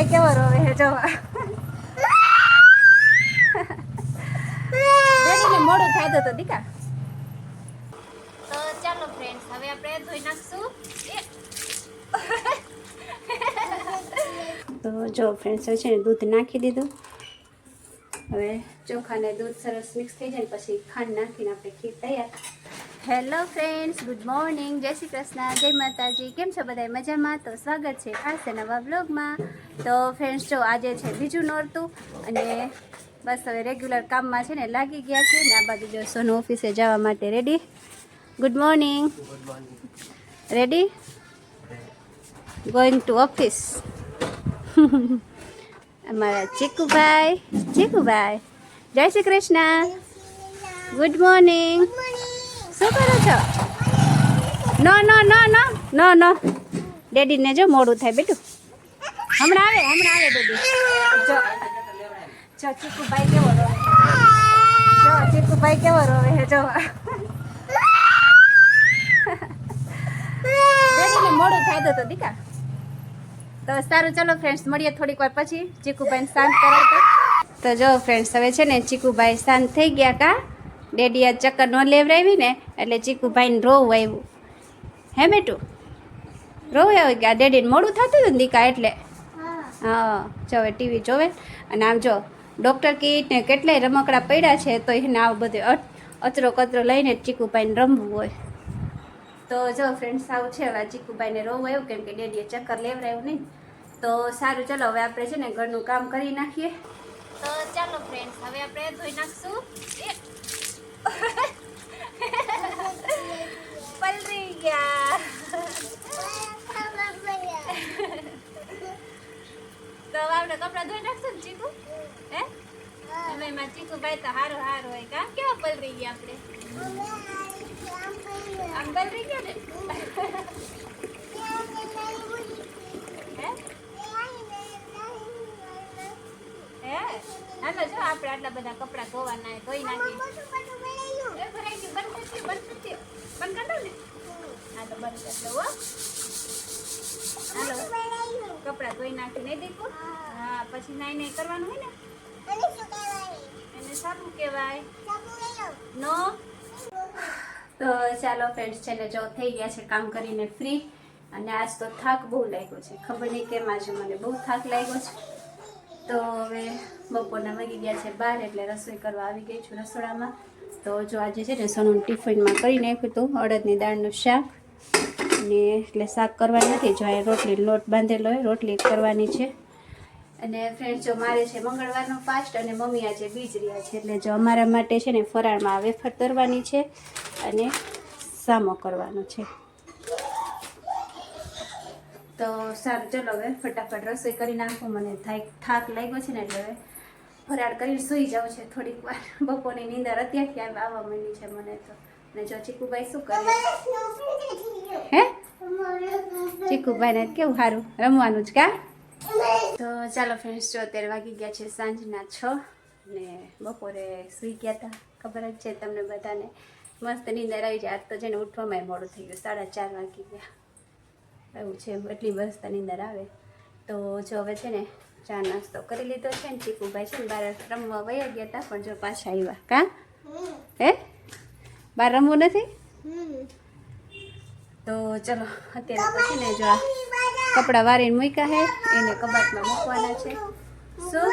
ભાઈ કેવો રોવે હે જો મોડું થાય તો દીકા. તો ચાલો ફ્રેન્ડ્સ હવે આપણે ધોઈ નાખશું. તો જો ફ્રેન્ડ્સ છે ને દૂધ નાખી દીધું. હવે ચોખા ને દૂધ સરસ મિક્સ થઈ જાય પછી ખાંડ નાખીને આપણે ખીર તૈયાર હેલો ફ્રેન્ડ્સ ગુડ મોર્નિંગ જય શ્રી કૃષ્ણ. જય માતાજી. કેમ છો બધા મજામાં? તો સ્વાગત છે ખાસ નવા બ્લોગમાં તો ફ્રેન્ડ્સ જો આજે છે બીજું નોરતું અને બસ હવે રેગ્યુલર કામમાં છે ને લાગી ગયા છે ને આ બાજુ જો સોનું ઓફિસે જવા માટે ready good morning ready going to office અમારા ચીકુભાઈ. ચીકુભાઈ. જય શ્રી કૃષ્ણ. ગુડ મોર્નિંગ શું કરો છો? ન ન ન ન ન ન. ડેડીને જો મોડું થાય બેટું. હમણાં આવે હમણાં આવે ડેડી. જો જો, ચીકુભાઈ કેવો રોવે જો, ચીકુભાઈ કેવો રોવે હે જો. ડેડીને મોડું થાય તો દીકા. તો સારું, ચલો ફ્રેન્ડ્સ મળીએ થોડીક વાર પછી. ચીકુભાઈને શાંત કરાવતા તો જો ફ્રેન્ડ્સ હવે છે ને ચીકુભાઈ શાંત થઈ ગયા કા? ડેડી આ ચક્કર ન લેવડાવી ને એટલે ચીકુભાઈને રોવું આવ્યું. હે બેટું રોવું આવ્યું ગયા ડેડીને મોડું થતું હતું ને દીકા એટલે? હા. જોવે ટીવી જોવે. અને આમ જો ડૉક્ટર કીટ ને કેટલાય રમકડા પડ્યા છે તો એને આવું બધું અચરો કચરો લઈને ચીકુભાઈને રમવું હોય. તો જો ફ્રેન્ડ્સ આવું છે. હવે ચીકુભાઈને રોવું આવ્યું કેમ કે ડેડીએ ચક્કર લેવડાવ્યું નહીં. તો સારું ચલો હવે આપણે છે ને ઘરનું કામ કરી નાખીએ. તો ચાલો ફ્રેન્ડ્સ હવે આપણે ધોઈ નાખશું. પલરી ગયા તો આપણે કપડાં ધોઈ નાખશું ને ચીકુ? હે? અમે એમાં ચીકુભાઈ તો હારો હારો હોય. કા કેવા પલરી ગયા આપણે? આમ પલરી ગયા ને? હે? હાલો જો આપણે આટલા બધા કપડાં ધોવાના ધોઈ નાખી એ ભરાઈ ગયું બંધ કરી દો, બંધ કરી દો. બંધ કરી દો ને હા તો બંધ કરી દો હો હાલો કપડાં ધોઈ નાખી નહીં દીકું હા પછી નાઈ નાઈ કરવાનું હોય ને? એને સારું કહેવાય. નો? તો ચાલો ફ્રેન્ડ્સ છે ને જો થઈ ગયા છે કામ કરીને ફ્રી અને આજ તો થાક બહુ લાગ્યો છે. ખબર નહીં કેમ આજે મને બહુ થાક લાગ્યો છે. તો હવે બપોરના વાગી ગયા છે બહાર એટલે રસોઈ કરવા આવી ગઈ છું રસોડામાં. તો જો આજે છે ને સોનું ટિફિનમાં કરી નાખ્યું હતું અડદની દાળનું શાક. અને એટલે શાક કરવાની નથી, જો અહીંયા રોટલી લોટ બાંધેલો હોય, રોટલી કરવાની છે. અને ફ્રેન્ડ જો મારે છે મંગળવારનો ફાસ્ટ અને મમ્મી આજે બીજ રહ્યા છે, એટલે જો અમારા માટે છે ને ફરાળમાં વેફર તરવાની છે અને સામો કરવાનો છે. તો સારું, ચલો હવે ફટાફટ રસોઈ કરી નાખું, મને થાક લાગ્યો છે ને એટલે હવે ફરાળ કરીને સૂઈ જાઉં છે થોડીક વાર. બપોરની નીંદર અત્યારથી આવ- આવવા માંડી છે મને તો. અને જો ચીકુભાઈ શું કરે? હે? ચીકુભાઈને કેવું સારું રમવાનું જ કા? તો ચાલો ફ્રેન્ડ્સ જો અત્યારે વાગી ગયા છે સાંજના છ ને બપોરે સૂઈ ગયા હતા ખબર જ છે તમને બધાને. મસ્ત નીંદર આવી જાય. આજ તો છે ને ઉઠવામાં મોડું થઈ ગયું. સાડા ચાર વાગી ગયા. એવું છે એટલી મસ્ત નીંદર આવે. તો જો હવે છે ને ચા નાસ્તો કરી લીધો છે ને ચીકુભાઈ છે ને બહાર રમવા વયા ગયા હતા પણ જો પાછા આવ્યા કા? હે? બહાર રમવું નથી? તો ચલો અત્યારે પછી ને જો કપડાં વારીને મૂક્યા હે એને કબાટમાં મૂકવાના છે. શું?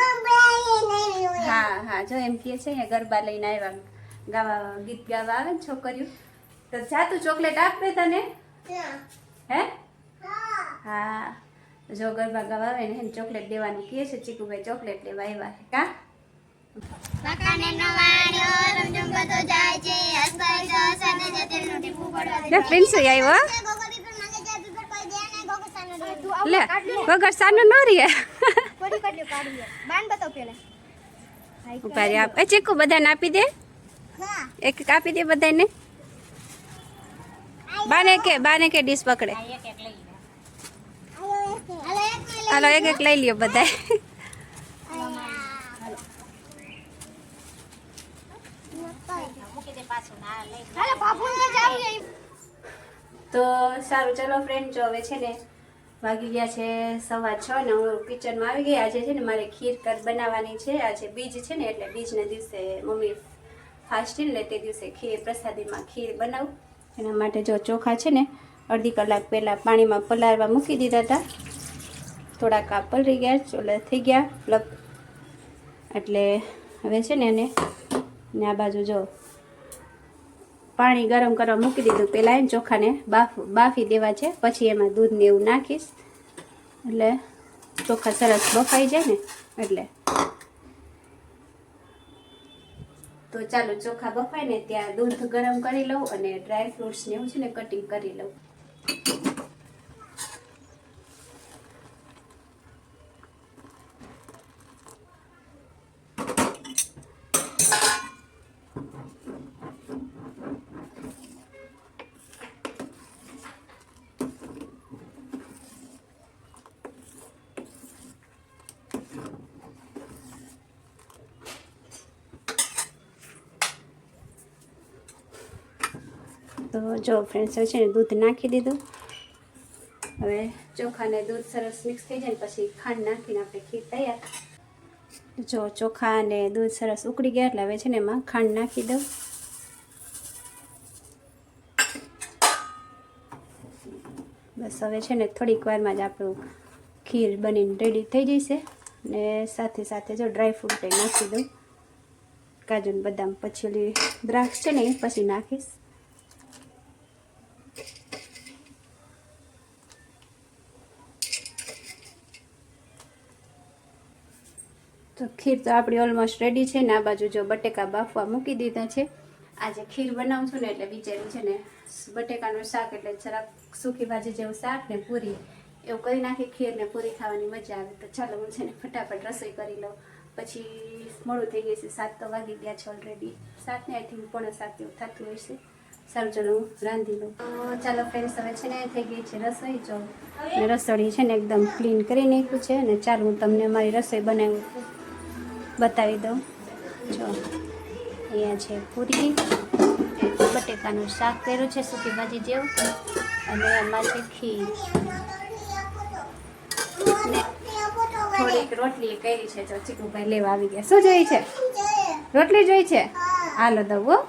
હા હા જો એમ કહે છે અહીંયા ગરબા લઈને આવ્યા. ગાવા ગીત ગાવા આવે ને છોકરીઓ. તો જાતું ચોકલેટ આપે તને. હે? હા. જો ગરબા ગાવા આવે ને એને ચોકલેટ દેવાનું કહે છે ચીકુભાઈ ચોકલેટ લેવા આવ્યા કા? આવ્યો લે વગર ન રહીએ પડી કાઢ્યો કાઢ્યો બાન બતાવ પેલા ઊભા રે આપ ચીકુ બધાને આપી દે. એક એક આપી દે બધાને. બાને કે બાને કે ડીશ પકડે. હાલો, એક એક લઈ લ્યો બધા હાલો બાપુ ને જાવ તો સારું, ચલો ફ્રેન્ડ જો હવે છે ને વાગી ગયા છે સવા છ ને હું કિચનમાં આવી ગઈ. આજે છે ને મારે ખીર કર બનાવવાની છે. આજે બીજ છે ને, એટલે બીજના દિવસે મમ્મી ફાસ્ટિંગ ને તે દિવસે ખીર, પ્રસાદીમાં ખીર બનાવું. એના માટે જો ચોખા છે ને, અડધી કલાક પહેલાં પાણીમાં પલાળવા મૂકી દીધા હતા. થોડાક આ પલરી ગયા, ચોલા થઈ ગયા એટલે હવે છે ને એને, ને આ બાજુ જો પાણી ગરમ કરવા મૂકી દીધું. પહેલાં એને ચોખાને બાફ, બાફી દેવા છે. પછી એમાં દૂધને એવું નાખીશ. એટલે ચોખા સરસ બફાઈ જાય ને, એટલે. તો ચાલો ચોખા બફાય ને ત્યાં દૂધ ગરમ કરી લઉં અને ડ્રાય ફ્રૂટ્સ ને એવું છે ને કટિંગ કરી લઉં. તો જો ફ્રેન્ડ્સ હવે છે ને, દૂધ નાખી દીધું. હવે ચોખાને દૂધ સરસ મિક્સ થઈ જાય પછી ખાંડ નાખીને આપણે ખીર તૈયાર. જો ચોખા અને દૂધ સરસ ઉકળી ગયા એટલે હવે છે ને એમાં ખાંડ નાખી દઉં. બસ હવે છે ને થોડીક વારમાં જ આપણું ખીર બનીને રેડી થઈ જશે. ને સાથે સાથે જો ડ્રાય ફ્રૂટ નાખી દઉં. કાજુ બદામ, પછી દ્રાક્ષ છે ને પછી નાખીશ. તો ખીર તો આપણી ઓલમોસ્ટ રેડી છે ને આ બાજુ જો બટેકા બાફવા મૂકી દીધા છે. આજે ખીર બનાવું છું ને એટલે વિચાર્યું છે ને બટેકાનું શાક એટલે જરાક સૂકી ભાજી જેવું શાક ને પૂરી. એવું કરી નાખી ખીર ને પૂરી ખાવાની મજા આવે. તો ચાલો હું છે ને ફટાફટ રસોઈ કરી લઉં. પછી મોડું થઈ ગયું છે. સાત તો વાગી ગયા છે ઓલરેડી સાત ને આઈ થિંક પોણા સાત એવું થતું હોય છે સારું, ચાલો હું રાંધી લઉં. ચાલો ફ્રેન્ડ્સ હવે છે ને થઈ ગઈ છે રસોઈ. જો રસોડી છે ને એકદમ ક્લીન કરી નાખ્યું છે. અને ચાલો હું તમને મારી રસોઈ બનાવી. બતાવી દઉં. જો, અહીંયા છે પૂરી, બટેકાનું શાક કર્યું છે, સૂકી ભાજી જેવું, અને એમાં છે ખીર. ને થોડીક રોટલી કરી છે, જો ચીકુભાઈ લેવા આવી ગયા. શું જોઈ છે? રોટલી જોઈ છે? હાલો દઉં